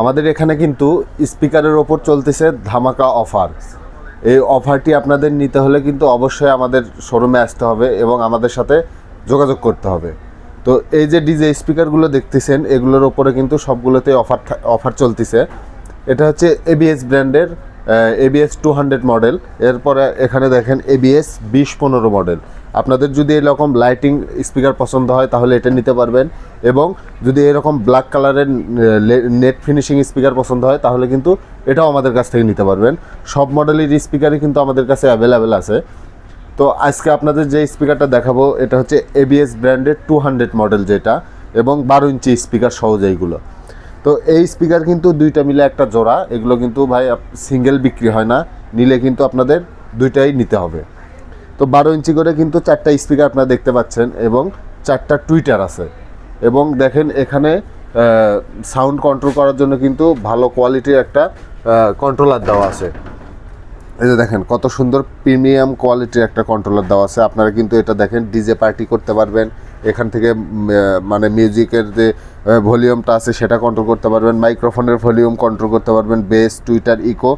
আমাদের এখানে কিন্তু স্পিকারের ওপর চলতেছে ধামাকা অফার। এই অফারটি আপনাদের নিতে হলে কিন্তু অবশ্যই আমাদের শোরুমে আসতে হবে এবং আমাদের সাথে যোগাযোগ করতে হবে। তো এই যে ডিজে স্পিকারগুলো দেখতেছেন, এগুলোর ওপরে কিন্তু সবগুলোতে অফার অফার চলতেছে। এটা হচ্ছে এবিএস ব্র্যান্ডের এবিএস টু হান্ড্রেড মডেল। এরপরে এখানে দেখেন এবিএস বিশ পনেরো মডেল। আপনাদের যদি এরকম লাইটিং স্পিকার পছন্দ হয়, তাহলে এটা নিতে পারবেন। এবং যদি এরকম ব্ল্যাক কালারের নেট ফিনিশিং স্পিকার পছন্দ হয়, তাহলে কিন্তু এটাও আমাদের কাছ থেকে নিতে পারবেন। সব মডেলের স্পিকারই কিন্তু আমাদের কাছে অ্যাভেলেবেল আছে। তো আজকে আপনাদের যে স্পিকারটা দেখাবো, এটা হচ্ছে এবিএস ব্র্যান্ডের টু হান্ড্রেড মডেল যেটা, এবং বারো ইঞ্চি স্পিকার সহজ এইগুলো। তো এই স্পিকার কিন্তু দুইটা মিলে একটা জোড়া, এগুলো কিন্তু ভাই সিঙ্গেল বিক্রি হয় না, নিলে কিন্তু আপনাদের দুইটাই নিতে হবে। তো বারো ইঞ্চি করে কিন্তু চারটা স্পিকার আপনারা দেখতে পাচ্ছেন, এবং চারটা টুইটার আছে। এবং দেখেন এখানে সাউন্ড কন্ট্রোল করার জন্য কিন্তু ভালো কোয়ালিটির একটা কন্ট্রোলার দেওয়া আছে। এই যে দেখেন, কত সুন্দর প্রিমিয়াম কোয়ালিটির একটা কন্ট্রোলার দেওয়া আছে। আপনারা কিন্তু এটা দেখেন ডিজে পার্টি করতে পারবেন। এখান থেকে মানে মিউজিকের যে ভলিউমটা আছে, সেটা কন্ট্রোল করতে পারবেন। মাইক্রোফোনের ভলিউম কন্ট্রোল করতে পারবেন। বেস টুইটার ইকো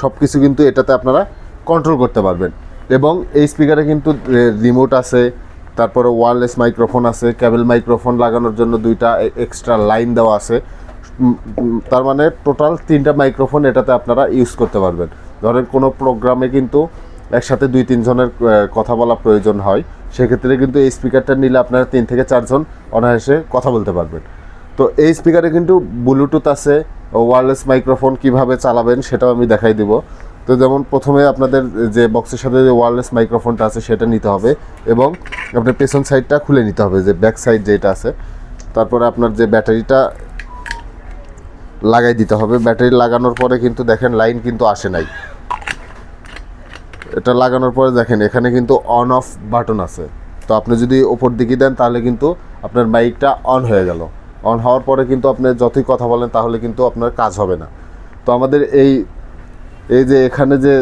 সব কিছু কিন্তু এটাতে আপনারা কন্ট্রোল করতে পারবেন। এবং এই স্পিকারে কিন্তু রিমোট আছে। তারপরে ওয়ারলেস মাইক্রোফোন আছে ক্যাবেল মাইক্রোফোন লাগানোর জন্য দুইটা এক্সট্রা লাইন দেওয়া আছে। তার মানে টোটাল তিনটা মাইক্রোফোন এটাতে আপনারা ইউজ করতে পারবেন। ধরেন কোনো প্রোগ্রামে কিন্তু একসাথে দুই তিনজনের কথা বলা প্রয়োজন হয়। সেক্ষেত্রে কিন্তু এই স্পিকারটা নিলে আপনারা তিন থেকে চারজন অনায়াসে কথা বলতে পারবেন। তো এই স্পিকারে কিন্তু ব্লুটুথ আছে ওয়ারলেস মাইক্রোফোন কীভাবে চালাবেন সেটাও আমি দেখাই দিব। তো যেমন প্রথমে আপনাদের যে বক্সের সাথে যে ওয়ারলেস মাইক্রোফোনটা আছে, সেটা নিতে হবে এবং আপনার পেছন সাইডটা খুলে নিতে হবে, যে ব্যাক সাইড যেটা আছে। তারপরে আপনার যে ব্যাটারিটা লাগাই দিতে হবে। ব্যাটারি লাগানোর পরে কিন্তু দেখেন লাইন কিন্তু আসে নাই। এটা লাগানোর পরে দেখেন এখানে কিন্তু অন অফ বাটন আছে। তো আপনি যদি ওপর দিকে দেন, তাহলে কিন্তু আপনার মাইকটা অন হয়ে গেল। অন হওয়ার পরে কিন্তু আপনি যতই কথা বলেন, তাহলে কিন্তু আপনার কাজ হবে না। তো আমাদের এই এই যে এখানে যে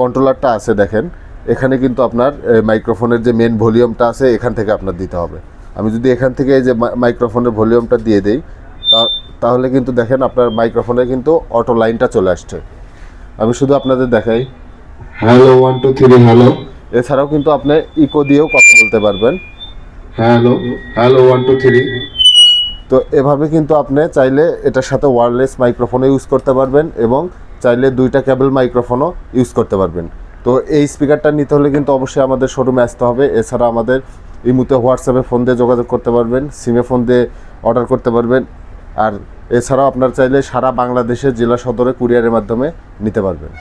কন্ট্রোলারটা আছে দেখেন এখানে কিন্তু আপনার মাইক্রোফোনের যে মেন ভলিউমটা আছে এখান থেকে আপনার দিতে হবে। আমি যদি এখান থেকে এই যে মাইক্রোফোনের ভলিউমটা দিয়ে দিই তাহলে কিন্তু দেখেন আপনার মাইক্রোফোনে কিন্তু অটো লাইনটা চলে আসছে। আমি শুধু আপনাদের দেখাই। Hello one two three hello এছাড়াও কিন্তু আপনি ইকো দিয়েও কথা বলতে পারবেন। Hello hello one two three তো এভাবে কিন্তু আপনি চাইলে এটার সাথে ওয়্যারলেস মাইক্রোফোনও ইউজ করতে পারবেন এবং চাইলে দুইটা কেবল মাইক্রোফোনও ইউজ করতে পারবেন। তো এই স্পিকারটা নিতে হলে কিন্তু অবশ্যই আমাদের শোরুমে আসতে হবে। এছাড়া আমাদের এই মুহূর্তে হোয়াটসঅ্যাপে ফোন দিয়ে যোগাযোগ করতে পারবেন, সিমে ফোন দিয়ে অর্ডার করতে পারবেন। আর এছাড়াও আপনার চাইলে সারা বাংলাদেশের জেলা সদরে, কুরিয়ারের মাধ্যমে নিতে পারবেন।